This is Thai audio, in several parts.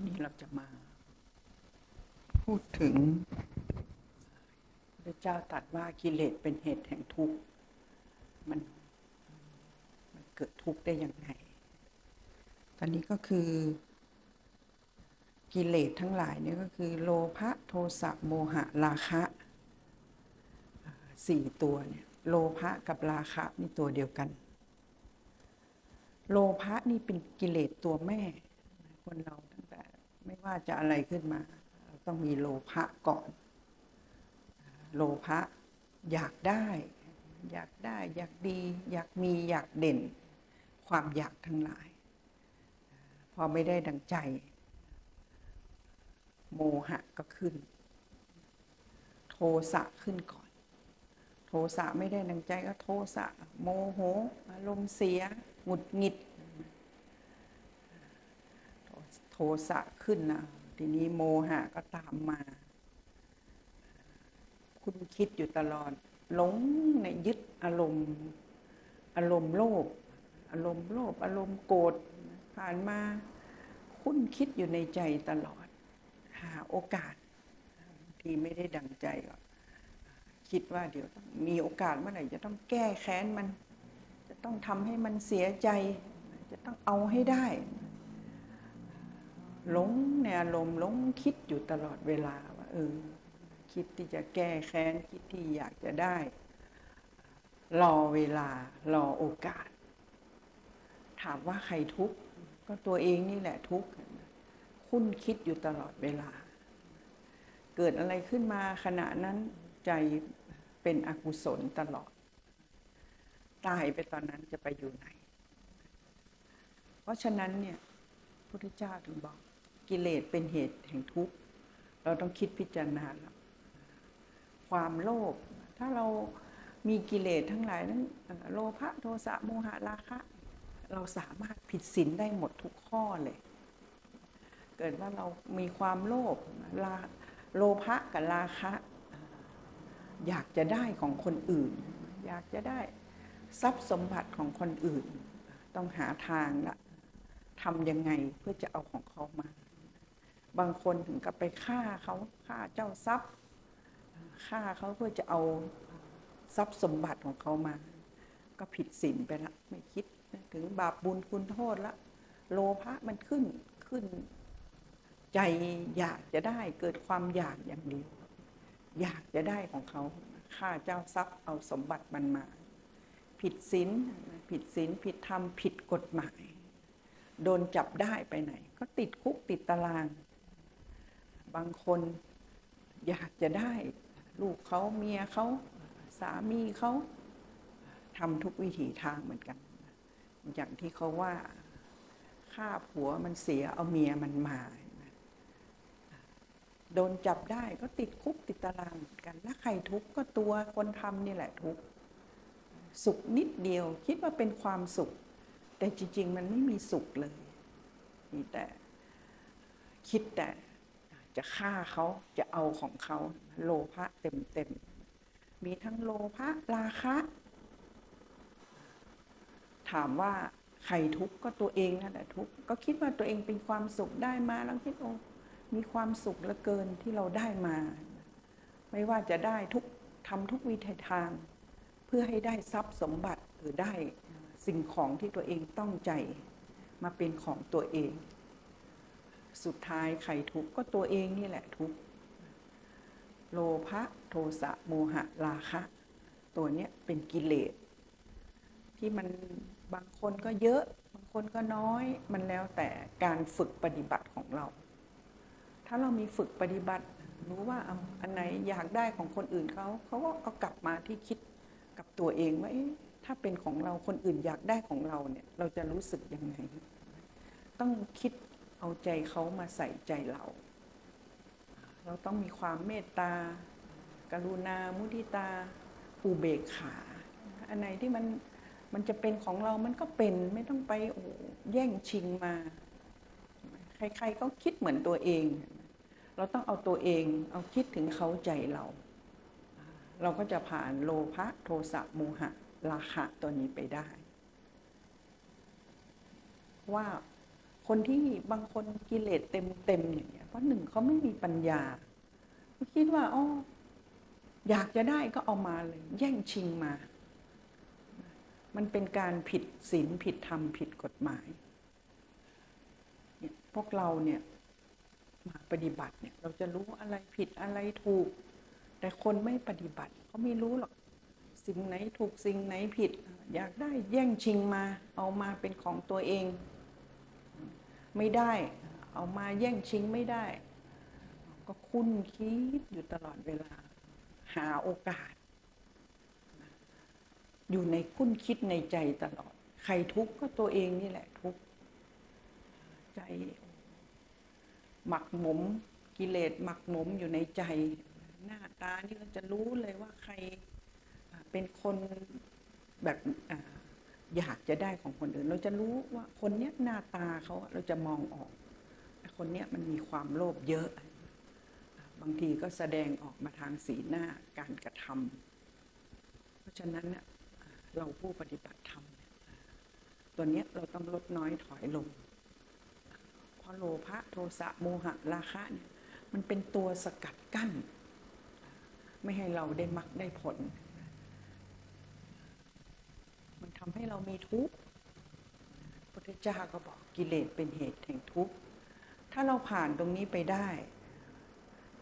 นี่เราจะมา พูดถึงพระเจ้าตรัสว่ากิเลสเป็นเหตุแห่งทุกข์มันมันเกิดทุกข์ได้ยังไง ตอนนี้ก็คือกิเลสทั้งหลายเนี่ยก็คือ โลภะโทสะโมหะราคะอ่าสี่ตัวเนี่ยโลภะกับราคะนี่ตัวเดียวกัน โลภะนี่เป็นกิเลสตัวแม่ คนเราตั้งแต่ ไม่ว่าจะอะไรขึ้นมา ต้องมีโลภะก่อน โลภะอยากได้ อยากได้ อยากดี อยากมีอยากเด่น ความอยากทั้งหลาย พอไม่ได้ดังใจ โมหะก็ขึ้น โทสะขึ้นก่อน โทสะไม่ได้ดังใจก็โทสะโมโห อารมณ์เสียหงุดหงิด โทสะขึ้นนะทีนี้โมหะก็ตามมา คุณคิดอยู่ตลอดหลงในยึดอารมณ์ อารมณ์โลภอารมณ์โลภอารมณ์โกรธผ่านมาคุณคิดอยู่ในใจตลอด หาโอกาสที่ไม่ได้ดังใจก็คิดว่าเดี๋ยวต้องมีโอกาสเมื่อไหร่จะต้องแก้แค้นมัน จะต้องทำให้มันเสียใจ จะต้องเอาให้ได้ หลงในอารมณ์หลงคิดอยู่ตลอดเวลาว่าเออคิดที่จะแก้แค้นคิดที่อยากจะได้ รอเวลารอโอกาส ถามว่าใครทุกข์ก็ตัวเองนี่แหละทุกข์คุ้นคิดอยู่ตลอดเวลา เกิดอะไรขึ้นมาขณะนั้นใจเป็นอกุศลตลอด ตายไปตอนนั้นจะไปอยู่ไหน เพราะฉะนั้นเนี่ยพระพุทธเจ้าถึงบอก กิเลสเป็นเหตุแห่งทุกข์ เราต้องคิดพิจารณาความโลภถ้าเรามีกิเลสทั้งหลายนั้นโลภะโทสะโมหะราคะ เราสามารถผิดศีลได้หมดทุกข้อเลย เกิดว่าเรามีความโลภลาโลภะกับราคะ อยากจะได้ของคนอื่น อยากจะได้ทรัพย์สมบัติของคนอื่น ต้องหาทางละทำยังไงเพื่อจะเอาของเขามา บางคนถึงกับไปฆ่าเขาฆ่าเจ้าทรัพย์ฆ่าเขาเพื่อจะเอาทรัพย์สมบัติของเขามา ก็ผิดศีลไปละไม่คิดถึงบาปบุญคุณโทษละโลภะมันขึ้นขึ้น ใจอยากจะได้เกิดความอยากอย่างเดียวอยากจะได้ของเขาฆ่าเจ้าทรัพย์เอาสมบัติมันมา ผิดศีลผิดศีลผิดธรรมผิดกฎหมาย โดนจับได้ไปไหน ก็ติดคุกติดตาราง บางคนอยากจะได้ ลูกเขาเมียเขาสามีเขาทำทุกวิถีทางเหมือนกัน อย่างที่เขาว่าฆ่าผัวมันเสียเอาเมียมันมาโดนจับได้ก็ติดคุกติดตารางเหมือนกันแล้วใครทุกข์ก็ตัวคนทำนี่แหละทุกข์สุขนิดเดียวคิดว่าเป็นความสุข แต่จริง ๆ มันไม่มีสุขเลยมีแต่คิดแต่ จะฆ่าเขาจะเอาของเขาโลภะเต็มเต็มๆมีทั้งโลภะราคะ ถามว่าใครทุกข์ก็ตัวเองนั่นแหละทุกข์ก็คิดว่าตัวเองเป็นความสุขได้มาแล้วคิดโอ้มีความสุขเหลือเกินที่เราได้มา ไม่ว่าจะได้ทุกทำทุกวิธีทาง เพื่อให้ได้ทรัพย์สมบัติหรือได้สิ่งของที่ตัวเองต้องใจมาเป็นของตัวเอง สุดท้ายใครทุกข์ก็ตัวเองนี่แหละทุกข์โลภะโทสะโมหะราคะ ตัวเนี้ยเป็นกิเลส ที่มันบางคนก็เยอะ บางคนก็น้อยมันแล้วแต่การฝึกปฏิบัติของเรา ถ้าเรามีฝึกปฏิบัติรู้ว่าอันไหนอยากได้ของคนอื่นเขาเขาก็เอากลับมาที่คิดกับตัวเองว่าถ้าเป็นของเราคนอื่นอยากได้ของเราเนี่ย เราจะรู้สึกยังไง ต้องคิด เอาใจเขามาใส่ใจเรา เราต้องมีความเมตตา กรุณา มุทิตา อุเบกขา อันไหนที่มันมันจะเป็นของเรามันก็เป็นไม่ต้องไปโอ้แย่งชิงมา ใครๆก็คิดเหมือนตัวเอง เราต้องเอาตัวเอง เอาคิดถึงเขาใจเรา เราก็จะผ่านโลภะโทสะโมหะราคะตัวนี้ไปได้ ว่า คนที่บางคนกิเลสเต็มเต็มๆอย่างเงี้ยเพราะหนึ่งเขาไม่มีปัญญาเขาคิดว่าอ๋ออยากจะได้ก็เอามาเลย แย่งชิงมา มันเป็นการผิดศีลผิดธรรมผิดกฎหมายเนี่ยพวกเราเนี่ยมาปฏิบัติเนี่ย เราจะรู้อะไรผิดอะไรถูก แต่คนไม่ปฏิบัติเขาไม่รู้หรอกสิ่งไหนถูกสิ่งไหนผิด อยากได้แย่งชิงมา เอามาเป็นของตัวเอง ไม่ได้ เอามาแย่งชิงไม่ได้ ก็คุ้นคิดอยู่ตลอดเวลา หาโอกาส อยู่ในคุ้นคิดในใจตลอด ใครทุกข์ก็ตัวเองนี่แหละทุกข์ใจ หมักหมมกิเลสหมักหมมอยู่ในใจ หน้าตานี่เราจะรู้เลยว่าใครเป็นคนแบบอ่า อยากจะได้ของคนอื่น เราจะรู้ว่าคนเนี้ยหน้าตาเขาเราจะมองออก คนเนี้ยมันมีความโลภเยอะ บางทีก็แสดงออกมาทางสีหน้าการกระทำเพราะฉะนั้นเราผู้ปฏิบัติธรรมตัวเนี้ยเราต้องลดน้อยถอยลงเพราะโลภะโทสะโมหะราคะเนี่ยมันเป็นตัวสกัดกั้น ไม่ให้เราได้มักได้ผล มันทำให้เรามีทุกข์พุทธเจ้าก็บอกกิเลสเป็นเหตุแห่งทุกข์ ถ้าเราผ่านตรงนี้ไปได้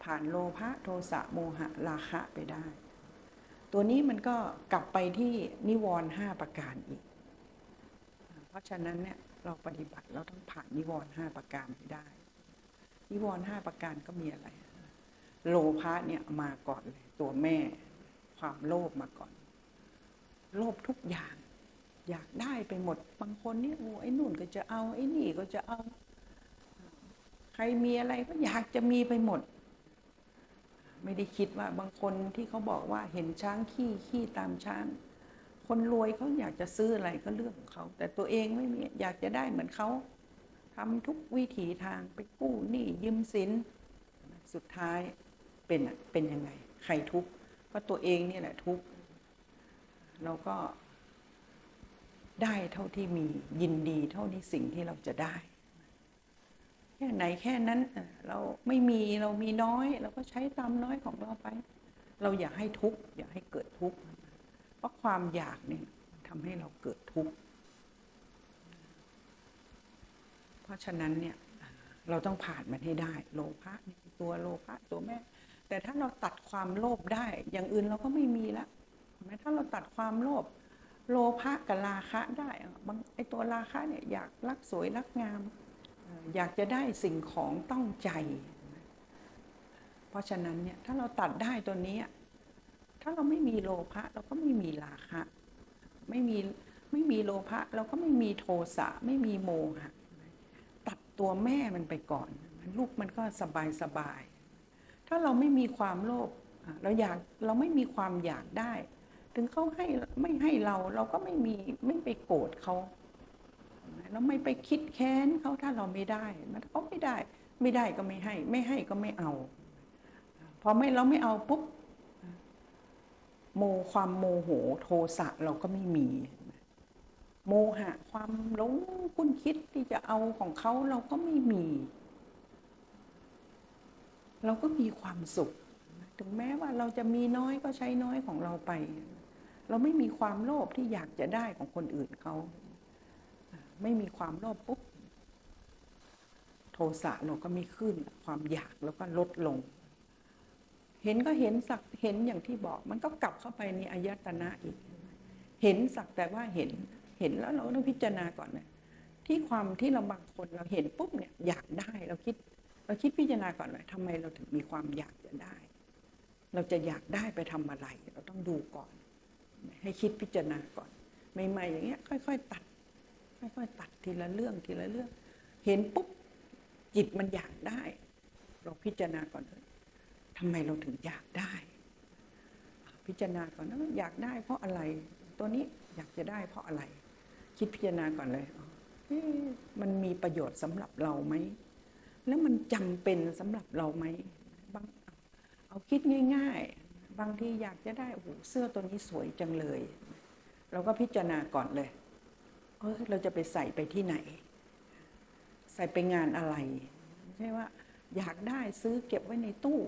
ผ่านโลภะโทสะโมหะราคะไปได้ ตัวนี้มันก็กลับไปที่นิวรณ์ห้าประการอีก เพราะฉะนั้นเนี่ยเราปฏิบัติเราต้องผ่านนิวรณ์ห้าประการให้ได้ นิวรณ์ห้าประการก็มีอะไร โลภะเนี่ยมาก่อนเลยตัวแม่ ความโลภมาก่อน โลภทุกอย่าง อยากได้ไปหมด บางคนนี่โอ้ไอ้นู่นก็จะเอา ไอ้นี่ก็จะเอา ใครมีอะไรก็อยากจะมีไปหมด ไม่ได้คิดว่าบางคนที่เขาบอกว่าเห็นช้างขี้ขี้ตามช้าง คนรวยเขาอยากจะซื้ออะไรก็เรื่องของเขา แต่ตัวเองไม่มีอยากจะได้เหมือนเขาทำทุกวิถีทางไปกู้หนี้ยืมสิน สุดท้ายเป็นอะเป็นยังไง ใครทุกข์เพราะตัวเองนี่แหละทุกข์เราก็ ได้เท่าที่มียินดีเท่าที่สิ่งที่เราจะได้แค่ไหนแค่นั้นเราไม่มีเรามีน้อย เราก็ใช้ตามน้อยของเราไป เราอย่าให้ทุกข์อย่าให้เกิดทุกข์เพราะความอยากเนี่ยทำให้เราเกิดทุกข์เพราะฉะนั้นเนี่ยเราต้องผ่านมันให้ได้ โลภะนี่ตัวโลภะตัวแม่ แต่ถ้าเราตัดความโลภได้ อย่างอื่นเราก็ไม่มีละเห็นไหมถ้าเราตัดความโลภ โลภะกับราคะได้บางไอตัวราคะเนี่ยอยากรักสวยรักงาม อยากจะได้สิ่งของต้องใจ เพราะฉะนั้นเนี่ยถ้าเราตัดได้ตัวนี้ ถ้าเราไม่มีโลภะเราก็ไม่มีราคะ ไม่มีไม่มีโลภะเราก็ไม่มีโทสะไม่มีโมหะตัดตัวแม่มันไปก่อน ลูกมันก็สบายสบาย ถ้าเราไม่มีความโลภเราอยากเราไม่มีความอยากได้ ถึงเขาให้ไม่ให้เราเราก็ไม่มีไม่ไปโกรธเขาเราไม่ไปคิดแค้นเขาถ้าเราไม่ได้มันเขาไม่ได้ ไม่ได้ก็ไม่ให้ ไม่ให้ก็ไม่เอา พอไม่เราไม่เอาปุ๊บโมความโมโหโทสะเราก็ไม่มี โมหะความหลงคุ้นคิดที่จะเอาของเขาเราก็ไม่มี เราก็มีความสุข ถึงแม้ว่าเราจะมีน้อยก็ใช้น้อยของเราไป เราไม่มีความโลภที่อยากจะได้ของคนอื่นเขา ไม่มีความโลภปุ๊บโทสะเราก็ไม่ขึ้น ความอยากเราก็ลดลง เห็นก็เห็นสักเห็นอย่างที่บอก มันก็กลับเข้าไปในอายตนะอีก เห็นสักแต่ว่าเห็นเห็นแล้วเราต้องพิจารณาก่อนนะที่ความที่เราบางคนเราเห็นปุ๊บเนี่ยอยากได้เราคิด เราคิดพิจารณาก่อนว่าทำไมเราถึงมีความอยากจะได้ เราจะอยากได้ไปทำอะไร เราต้องดูก่อน ให้คิดพิจารณาก่อนใหม่ๆอย่างเงี้ยค่อยๆตัด ค่อยๆตัดทีละเรื่องทีละเรื่อง เห็นปุ๊บจิตมันอยากได้ เราพิจารณาก่อนเลยทำไมเราถึงอยากได้ พิจารณาก่อนนะอยากได้เพราะอะไร ตัวนี้อยากจะได้เพราะอะไร คิดพิจารณาก่อนเลยมันมีประโยชน์สำหรับเราไหม แล้วมันจำเป็นสำหรับเราไหมบางเอาคิดง่าย ๆ บางทีอยากจะได้โอ้โหเสื้อตัวนี้สวยจังเลย เราก็พิจารณาก่อนเลยเออเราจะไปใส่ไปที่ไหน ใส่ไปงานอะไรไม่ใช่ว่า อยากได้ซื้อเก็บไว้ในตู้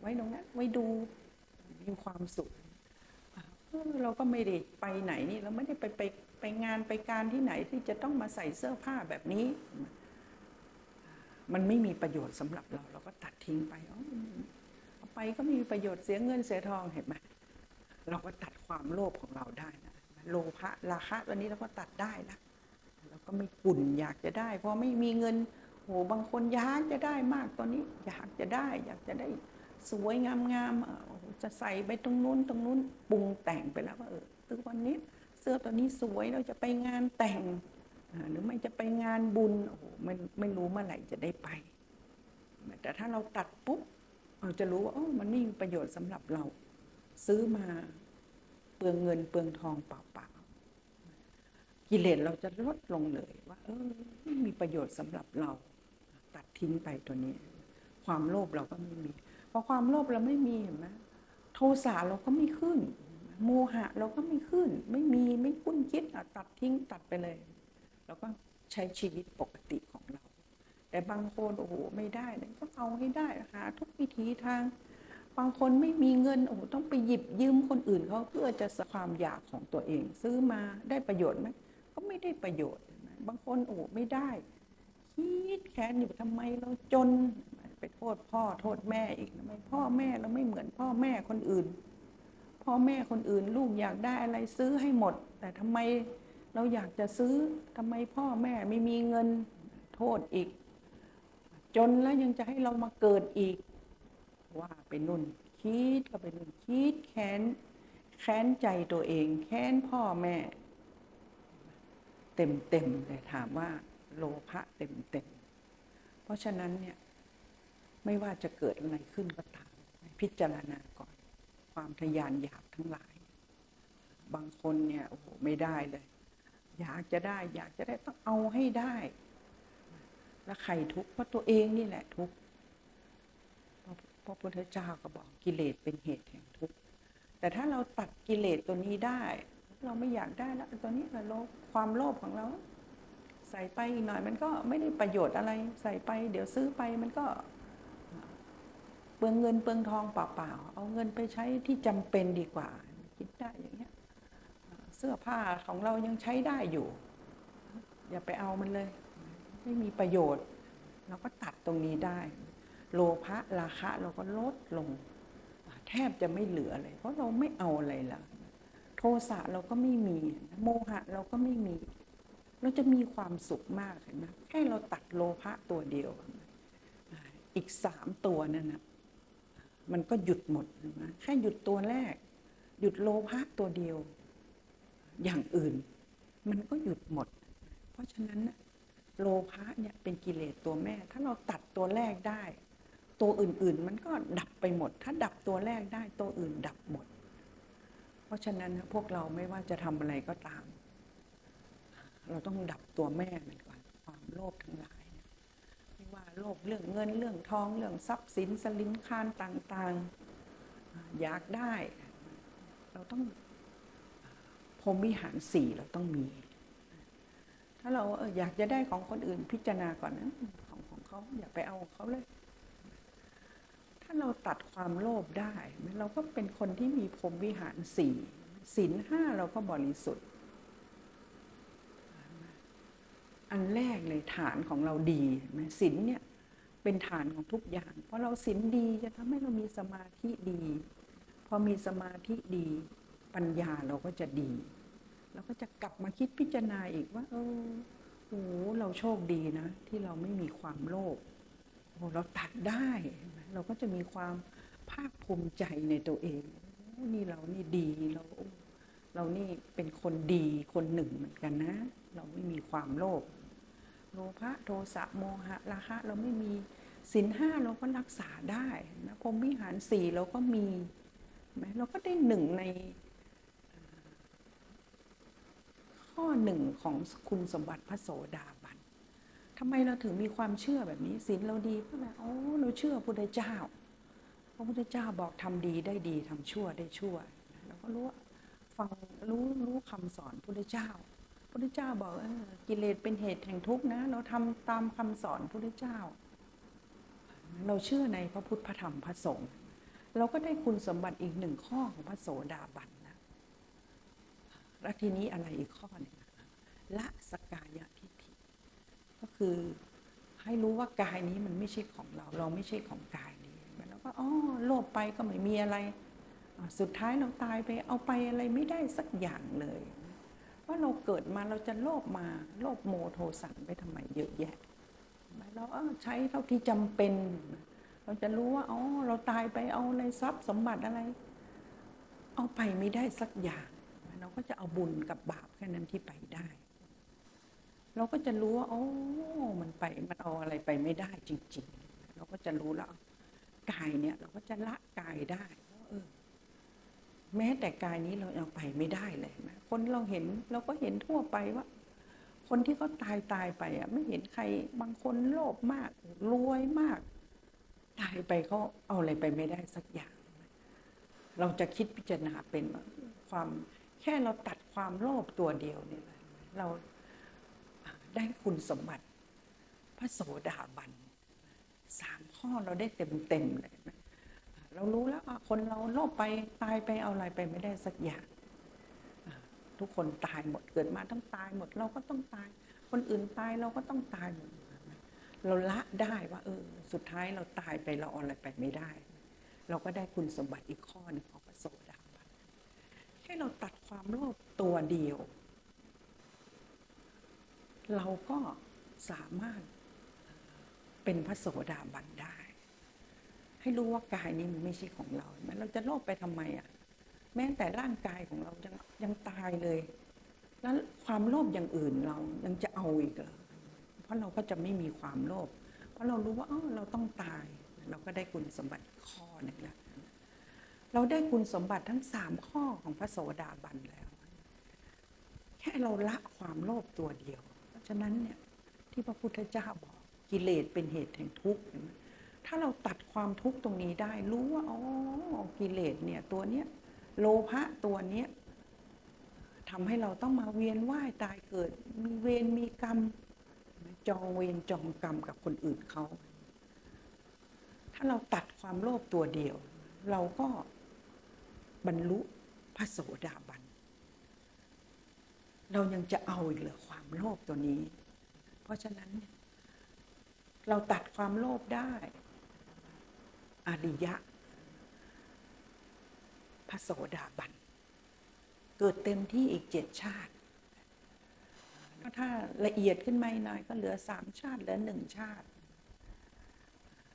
ไว้ตรงนั้นไว้ดูมีความสุขเออเราก็ไม่ได้ไปไหนนี่เราไม่ได้ไปไปไปงานไปการที่ไหนที่จะต้องมาใส่เสื้อผ้าแบบนี้ มันไม่มีประโยชน์สำหรับเรา เราก็ตัดทิ้งไปออ ไปก็ไมมีประโยชน์เสียเงินเสียทองเห็นไหมเราก็ตัดความโลภของเราได้นะโลภะราคะตัวนี้เราก็ตัดได้ละเราก็ไม่กุ่นอยากจะได้ เพราะไม่มีเงินโหบางคนอยากจะได้มากตอนนี้ อยากจะได้ อยากจะได้สวยงามๆโอ้โหจะใส่ไปตรงนู้นตรงนู้นปรุงแต่งไปแล้วว่าเออตัววันนี้เสื้อตัวนี้สวยเราจะไปงานแต่งหรือไม่จะไปงานบุญโอ้โหไม่ไม่รู้เมื่อไหร่จะได้ไป แต่ถ้าเราตัดปุ๊บ เราจะรู้ว่าโอ้มันไม่มีประโยชน์สำหรับเรา ซื้อมาเปลืองเงินเปลืองทองเปล่าๆกิเลสเราจะลดลงเลยว่า เออไม่มีประโยชน์สำหรับเรา ตัดทิ้งไปตัวนี้ ความโลภเราก็ไม่มีพอความโลภเราไม่มีเห็นไหมโทสะเราก็ไม่ขึ้น โมหะเราก็ไม่ขึ้น ไม่มีไม่คุ้นคิดตัดทิ้งตัดไปเลยเราก็ใช้ชีวิตปกติของเรา แต่บางคนโอ้โหไม่ได้เลยต้องเอาให้ได้หาทุกวิถีทาง บางคนไม่มีเงินโอ้โหต้องไปหยิบยืมคนอื่นเขาเพื่อจะสความอยากของตัวเอง ซื้อมาได้ประโยชน์ไหมก็ไม่ได้ประโยชน์นไหมบางคนโอ้โหไม่ได้คิดแค้นอยู่ทำไมเราจนไปโทษพ่อโทษแม่อีกทำไมพ่อแม่เราไม่เหมือนพ่อแม่คนอื่น พ่อแม่คนอื่นลูกอยากได้อะไรซื้อให้หมด แต่ทำไมเราอยากจะซื้อทำไมพ่อแม่ไม่มีเงินโทษอีก จนแล้วยังจะให้เรามาเกิดอีก ว่าไปนุ่นคิดก็ไปนุ่นคิดแค้นแค้นใจตัวเอง แค้นพ่อแม่ เต็มเต็มๆเลยถามว่า โลภะเต็มเต็มเพราะฉะนั้นเนี่ยไม่ว่าจะเกิดอะไรขึ้นก็ตามพิจารณาก่อน ความทะยานอยากทั้งหลาย บางคนเนี่ยโอ้โหไม่ได้เลย อยากจะได้ อยากจะได้ต้องเอาให้ได้ แล้วใครทุกข์เพราะตัวเองนี่แหละทุกข์พระพระพุทธเจ้าก็บอกกิเลสเป็นเหตุแห่งทุกข์ แต่ถ้าเราตัดกิเลสตัวนี้ได้ เราไม่อยากได้แล้วตัวนี้เราโลภความโลภของเรา ใส่ไปอีกหน่อย มันก็ไม่ได้ประโยชน์อะไร ใส่ไป เดี๋ยวซื้อไปมันก็เปลืองเงินเปลืองทองเปล่าๆ เอาเงินไปใช้ที่จำเป็นดีกว่า คิดได้อย่างเงี้ย เสื้อผ้าของเรายังใช้ได้อยู่ อย่าไปเอามันเลย ไม่มีประโยชน์ เราก็ตัดตรงนี้ได้ โลภะราคะเราก็ลดลง แทบจะไม่เหลือเลย เพราะเราไม่เอาอะไรละโทสะเราก็ไม่มีโมหะเราก็ไม่มี เราจะมีความสุขมากเห็นไหมแค่เราตัดโลภะตัวเดียว อีกสามตัวนั่นนะมันก็หยุดหมดนะแค่หยุดตัวแรก หยุดโลภะตัวเดียว อย่างอื่น มันก็หยุดหมด เพราะฉะนั้นนะ โลภะเนี่ยเป็นกิเลสตัวแม่ ถ้าเราตัดตัวแรกได้ ตัวอื่นๆ มันก็ดับไปหมด ถ้าดับตัวแรกได้ตัวอื่นดับหมด เพราะฉะนั้นนะพวกเราไม่ว่าจะทำอะไรก็ตาม เราต้องดับตัวแม่มันก่อนความโลภทั้งหลายไม่ว่าโลภเรื่องเงินเรื่องทองเรื่องทรัพย์สินสลิมคานต่างๆ อยากได้ เราต้องพรหมวิหารสี่เราต้องมี ถ้าเราเอออยากจะได้ของคนอื่นพิจารณาก่อนนะของของเขาอย่าไปเอาของเขาเลย ถ้าเราตัดความโลภได้ เราก็เป็นคนที่มีพรหมวิหารสี่ศีลห้าเราก็บริสุทธิ์ อันแรกเลยฐานของเราดีไหมศีลเนี่ยเป็นฐานของทุกอย่าง เพราะเราศีลดีจะทำให้เรามีสมาธิดี พอมีสมาธิดี ปัญญาเราก็จะดี เราก็จะกลับมาคิดพิจารณาอีกว่า เออโอ้โหเราโชคดีนะ ที่เราไม่มีความโลภโอ้เราตัดได้ เราก็จะมีความภาคภูมิใจในตัวเองนี่เรานี่ดีเราเรานี่เป็นคนดีคนหนึ่งเหมือนกันนะ เราไม่มีความโลภโลภะโทสะโมหะราคะเราไม่มีสินห้าเราก็รักษาได้นะพรมวิหารสี่เราก็มีไหมเราก็ได้หนึ่งใน ข้อหนึ่งของคุณสมบัติพระโสดาบันทำไมเราถึงมีความเชื่อแบบนี้ศีลเราดีเพราะอะไรโอ้เราเชื่อพระพุทธเจ้า พระพุทธเจ้าบอกทำดีได้ดีทำชั่วได้ชั่วเราก็รู้ฟังรู้รู้คำสอนพระพุทธเจ้าก็พุทธเจ้าบอกกิเลสเป็นเหตุแห่งทุกข์นะ เราทำตามคำสอนพระพุทธเจ้า เราเชื่อในพระพุทธพระธรรมพระสงฆ์เราก็ได้คุณสมบัติอีกหนึ่งข้อของพระโสดาบัน แล้วทีนี้อะไรอีกข้อหนึงละสกายทิฏฐิ ก็คือให้รู้ว่ากายนี้มันไม่ใช่ของเรา เราไม่ใช่ของกายนี้แล้วก็อ๋อโลภไปก็ไม่มีอะไรสุดท้ายเราตายไปเอาไปอะไรไม่ได้สักอย่างเลย ว่าเราเกิดมาเราจะโลภมาโลภโมโทสันไปทำไมเยอะแยะเราเออใช้เท่าที่จำเป็น เราจะรู้ว่าอ๋อเราตายไปเอาในทรัพย์สมบัติอะไร เอาไปไม่ได้สักอย่าง ก็จะเอาบุญกับบาปแค่นั้นที่ไปได้ เราก็จะรู้ว่าโอ้มันไปมันเอาอะไรไปไม่ได้จริง ๆ เราก็จะรู้แล้วกายเนี่ย เราก็จะละกายได้เออแม้แต่กายนี้เราเอาไปไม่ได้เลยนะคนเราเห็นเราก็เห็นทั่วไปว่า คนที่เขาตายตายไปอะ ไม่เห็นใครบางคนโลภมากรวยมาก ตายไปเขาเอาอะไรไปไม่ได้สักอย่าง เราจะคิดพิจารณาเป็นความ ค่เราตัดความโลภตัวเดียวเนี่ยเราได้คุณสมบัติ พระโสดาบันสามข้อเราได้เต็มเต็มเลยเรารู้แล้วว่าคนเราโลภไปตายไปเอาอะไรไปไม่ได้สักอย่างทุกคนตายหมดเกิดมาต้องตายหมด เราก็ต้องตาย คนอื่นตายเราก็ต้องตายหมดเราละได้ว่า เออ สุดท้ายเราตายไปเราเอาอะไรไปไม่ได้ เราก็ได้คุณสมบัติอีกข้อหนึงของพระโสดาบันแค่เราตัดความโลภตัวเดียว เราก็สามารถเป็นพระโสดาบันได้ ให้รู้ว่ากายนี้มันไม่ใช่ของเราแม้เราจะโลภไปทำไมอะแม้แต่ร่างกายของเรายังยังตายเลย แล้วความโลภอย่างอื่นเรายังจะเอาอีกเหรอเพราะเราก็จะไม่มีความโลภเพราะเรารู้ว่าอ๋อเราต้องตาย เราก็ได้คุณสมบัติข้อหนึ่งแล้ว เราได้คุณสมบัติทั้งสามข้อของพระโสดาบันแล้ว แค่เราละความโลภตัวเดียว เพราะฉะนั้นเนี่ยที่พระพุทธเจ้าบอกกิเลสเป็นเหตุแห่งทุกข์ถ้าเราตัดความทุกข์ตรงนี้ได้รู้ว่าอ๋อกิเลสเนี่ยตัวเนี้ยโลภะตัวเนี้ยทำให้เราต้องมาเวียนว่ายตายเกิด มีเวรมีกรรม จองเวรจองกรรมกับคนอื่นเขา ถ้าเราตัดความโลภตัวเดียว เราก็ บรรลุพระโสดาบัน เรายังจะเอาอีกเหรอความโลภตัวนี้ เพราะฉะนั้น เราตัดความโลภได้ อริยะ พระโสดาบัน เกิดเต็มที่อีกเจ็ดชาติถ้าละเอียดขึ้นมาหน่อยก็เหลือสามชาติเหลือหนึ่งชาติ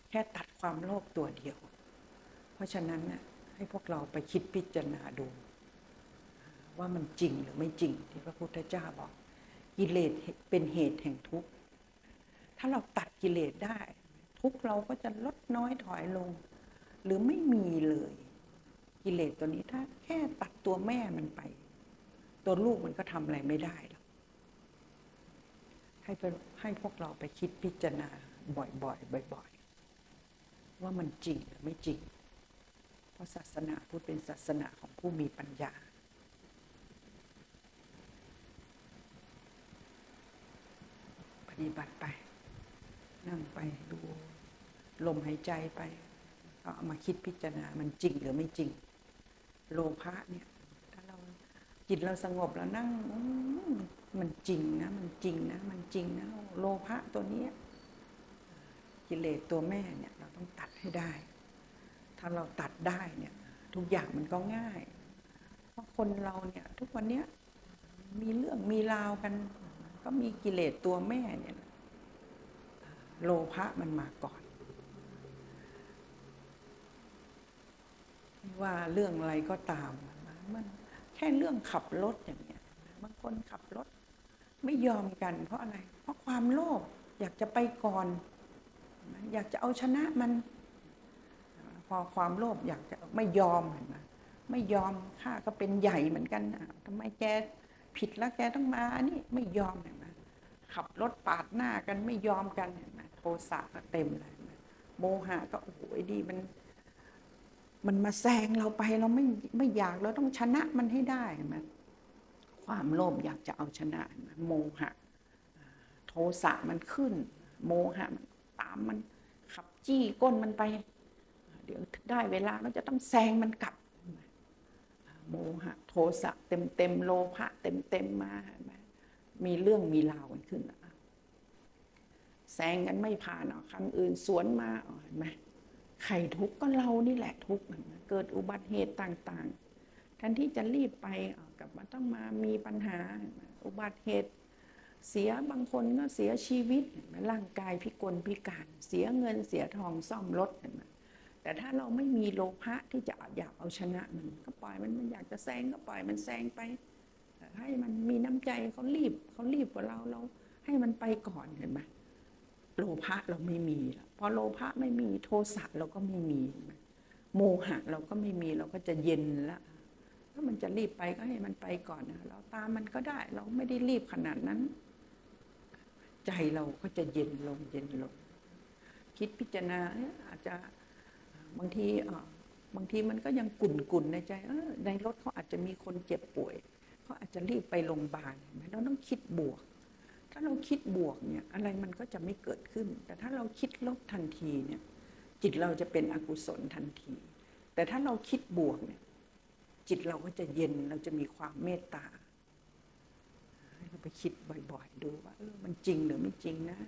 แค่ตัดความโลภตัวเดียว เพราะฉะนั้นน่ะ ให้พวกเราไปคิดพิจารณาดู ว่ามันจริงหรือไม่จริงที่พระพุทธเจ้าบอก กิเลสเป็นเหตุแห่งทุกข์ ถ้าเราตัดกิเลสได้ ทุกเราก็จะลดน้อยถอยลง หรือไม่มีเลย กิเลสตัวนี้ถ้าแค่ตัดตัวแม่มันไป ตัวลูกมันก็ทำอะไรไม่ได้หรอกให้ให้พวกเราไปคิดพิจารณาบ่อยๆบ่อยๆว่ามันจริงหรือไม่จริง ราะศาสนาพุทธเป็นศาสนาของผู้มีปัญญา ปฏิบัติไป นั่งไปดูลมหายใจไปก็เอามาคิดพิจารณามันจริงหรือไม่จริง โลภะเนี่ย ถ้าเราจิตเราสงบแล้วนั่งมันจริงนะ มันจริงนะ มันจริงนะ โลภะตัวนี้กิเลสตัวแม่เนี่ย เราต้องตัดให้ได้ ถ้าเราตัดได้เนี่ยทุกอย่างมันก็ง่าย เพราะคนเราเนี่ยทุกวันเนี้ยมีเรื่องมีราวกัน ก็มีกิเลสตัวแม่เนี่ยโลภะมันมาก่อนว่าเรื่องอะไรก็ตามมันแค่เรื่องขับรถอย่างเงี้ยบางคนขับรถ ไม่ยอมกัน เพราะอะไร เพราะความโลภอยากจะไปก่อน อยากจะเอาชนะมัน อความโลภอยากจะไม่ยอมเห็นไหมไม่ยอมข้าก็เป็นใหญ่เหมือนกันอะทำไมแกผิดแล้วแกต้องมานี่ไม่ยอมเห็นไหมขับรถปาดหน้ากันไม่ยอมกันเห็นไหมโทสะก็เต็มเลยโมหะก็โอ้โหดีมัน มันมาแซงเราไปเราไม่ไม่อยากเราต้องชนะมันให้ได้เห็นไหมความโลภอยากจะเอาชนะโมหะ โทสะมันขึ้น โมหะมันตามมันขับจี้ก้นมันไป ดี๋ยวได้เวลาเราจะต้องแซงมันกลับ โมหะโทสะเต็มเต็มโลภะเต็มเต็มมาเห็นไหมมีเรื่องมีราวกันขึ้นแซงกันไม่ผ่านอะคันอื่นสวนมาเห็นไหมใครทุกข์ก็เรานี่แหละทุกข์เกิดอุบัติเหตุต่างๆแทนที่จะรีบไปกลับมาต้องมามีปัญหาอุบัติเหตุเสียบางคนก็เสียชีวิตร่างกายพิกลพิการ เสียเงินเสียทองซ่อมรถเห็นไหม แต่ถ้าเราไม่มีโลภะที่จะอยากเอาชนะมันก็ปล่อยมันมันอยากจะแซงก็ปล่อยมันแซงไป ให้มันมีน้ำใจเขารีบเขารีบกว่าเราเราให้มันไปก่อนเห็นไหมโลภะเราไม่มีละพอโลภะไม่มีโทสะเราก็ไม่มีโมหะเราก็ไม่มีเราก็จะเย็นละถ้ามันจะรีบไปก็ให้มันไปก่อนนะเราตามมันก็ได้เราไม่ได้รีบขนาดนั้น ใจเราก็จะเย็นลงเย็นลง คิดพิจารณาอาจจะ บางทีบางทีมันก็ยังกุ่นกุ่นๆในใจในรถเขาอาจจะมีคนเจ็บป่วยเขาอาจจะรีบไปโรงพยาบาลเห็นไหมเราต้องคิดบวก ถ้าเราคิดบวกเนี่ยอะไรมันก็จะไม่เกิดขึ้น แต่ถ้าเราคิดลบทันทีเนี่ยจิตเราจะเป็นอกุศลทันที แต่ถ้าเราคิดบวกเนี่ยจิตเราก็จะเย็นเราจะมีความเมตตาเราไปคิดบ่อยๆ ดูว่าเออมันจริงหรือไม่จริงนะ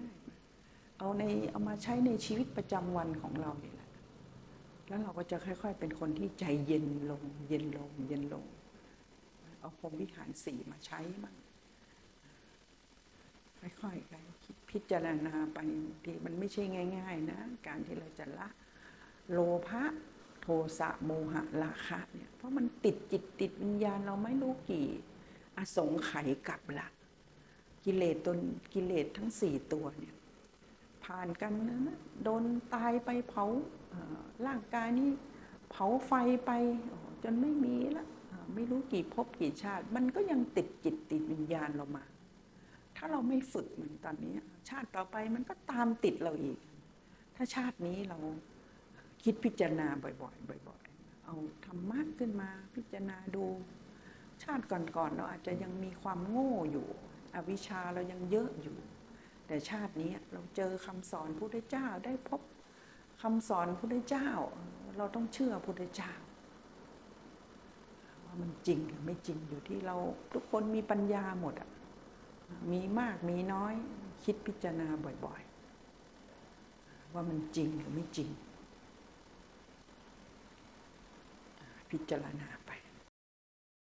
เอาในเอามาใช้ในชีวิตประจำวันของเราเนี่ย แล้วเราก็จะค่อย ๆ เป็นคนที่ใจเย็นลง เย็นลง เย็นลง เอาพรมวิหารสี่มาใช้มั่งค่อยๆคิดพิจารณาไปบางทีมันไม่ใช่ง่าย ๆ นะ การที่เราจะละโลภะโทสะโมหะราคะเนี่ยเพราะมันติดจิตติดวิญญาณเราไม่รู้กี่ อสงไขยกับละกิเลสตนกิเลสทั้งสี่ตัวเนี่ยผ่านกันนะโดนตายไปเผา ร่างกายนี้เผาไฟไปจนไม่มีละไม่รู้กี่ภพกี่ชาติ มันก็ยังติดจิตติดวิญญาณเรามา ถ้าเราไม่ฝึกมันตอนนี้ ชาติต่อไปมันก็ตามติดเราอีก ถ้าชาตินี้เราคิดพิจารณาบ่อยๆบ่อยๆ เอาธรรมะขึ้นมาพิจารณาดู ชาติก่อนๆเราอาจจะยังมีความโง่อยู่ อวิชชาเรายังเยอะอยู่ แต่ชาตินี้เราเจอคำสอนพระพุทธเจ้าได้พบ คำสอนพุทธเจ้า เราต้องเชื่อพุทธเจ้า ว่ามันจริงหรือไม่จริงอยู่ที่เราทุกคนมีปัญญาหมดอะมีมากมีน้อยคิดพิจารณาบ่อยๆ ว่ามันจริงหรือไม่จริง พิจารณา